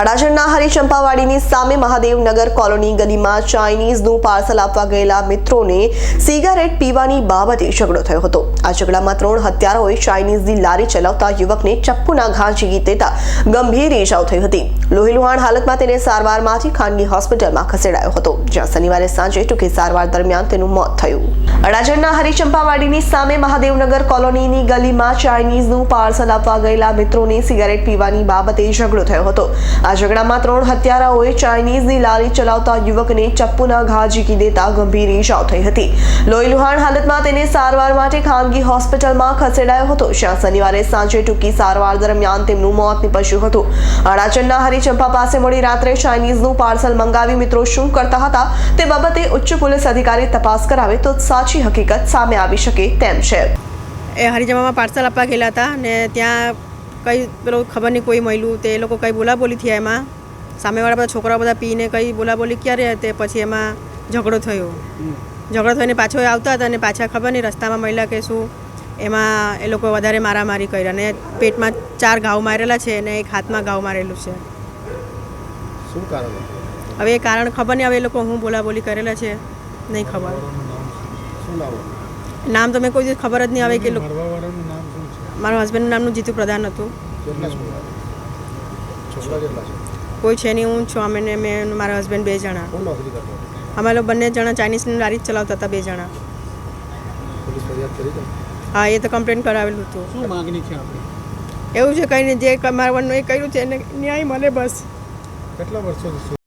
અડાજણના હરિચંપાવાડીની સામે મહાદેવનગર કોલોની ગલીમાં ચાઇનીઝનું પાર્સલ આપવા ગયેલા મિત્રોને સિગારેટ પીવાની બાબતે ઝઘડો થયો હતો. આ ઝઘડામાં ત્રણ હત્યારાઓએ ચાઇનીઝની લારી ચલાવતા યુવકને ચપ્પુના ઘા ઝીકી દેતા ગંભીર ઇજાઓ થઈ હતી. લોહીલુહાણ હાલતમાં તેને સારવારમાંથી ખાનગી હોસ્પિટલમાં ખસેડાયો હતો, જ્યાં શનિવારે સાંજે ટૂંકી સારવાર દરમિયાન તેનું મોત થયું. અડાજણના હરિચંપાવાડીની સામે મહાદેવનગર કોલોનીની ગલીમાં ચાઇનીઝનું પાર્સલ આપવા ગયેલા મિત્રોને સિગારેટ પીવાની બાબતે ઝઘડો થયો હતો. આ ઝઘડામાં ત્રણ હત્યારાઓએ ચાઇનીઝની લારી ચલાવતા યુવકને ચપ્પુના ઘા ઝીકી દેતા ગંભીર ઇજાઓ થઈ હતી. લોહીલુહાણ હાલતમાં તેને સારવાર માટે ખાનગી હોસ્પિટલમાં ખસેડાયો હતો. જ્યાં શનિવારે સાંજે ટૂંકી સારવાર દરમિયાન તેમનું મોત નીપજ્યું હતું. અડાચણના હરિચંપા પાસે મોડી રાત્રે ચાઇનીઝનું પાર્સલ મંગાવી મિત્રો શું કરતા હતા તે બાબતે ઉચ્ચ પોલીસ અધિકારી તપાસ કરાવે તો સાચી હકીકત સામે આવી શકે તેમ છે. એ હરિજમામાં પાર્સલ આપવા ગયેલા હતા અને ત્યાં કંઈ પેલો ખબર નહીં કોઈ મળ્યું તે એ લોકો કંઈ બોલાબોલી થયા એમાં. સામેવાળા બધા છોકરાઓ બધા પીને કંઈ બોલાબોલી ક્યારે તે પછી એમાં ઝઘડો થયો. ઝઘડો થઈને પાછો આવતા હતા અને પાછા ખબર નહીં રસ્તામાં મળ્યા કે શું. એમાં એ લોકો વધારે મારામારી કરી અને પેટમાં ચાર ઘાવ મારેલા છે અને એક હાથમાં ઘાવ મારેલું છે. શું કારણ હવે એ કારણ ખબર નહીં હવે એ લોકો હું બોલાબોલી કરેલા છે નહીં ખબર. નામ નામ તો મેં કોઈ દિવસ ખબર જ નહીં આવે કે લોકો મારવાવાળાનું નામ શું છે મારા હસબન્ડનું નામનું જીતુ પ્રધાન હતું. કોઈ છે નહીં હું છું. અમે મેં મારા હસબન્ડ બે જણા? અમે લોકો બંને જણા ચાઇનીઝની લારી જ ચલાવતા હતા બે જણા. પોલીસ ફરિયાદ કરી છે હા એ તો કમ્પ્લેન કરાવેલું હતું. શું માંગણી છે આપણી? એવું છે કંઈ નહીં જે મારા એ કર્યું છે એને ન્યાય મળે બસ. કેટલા વર્ષોથી શું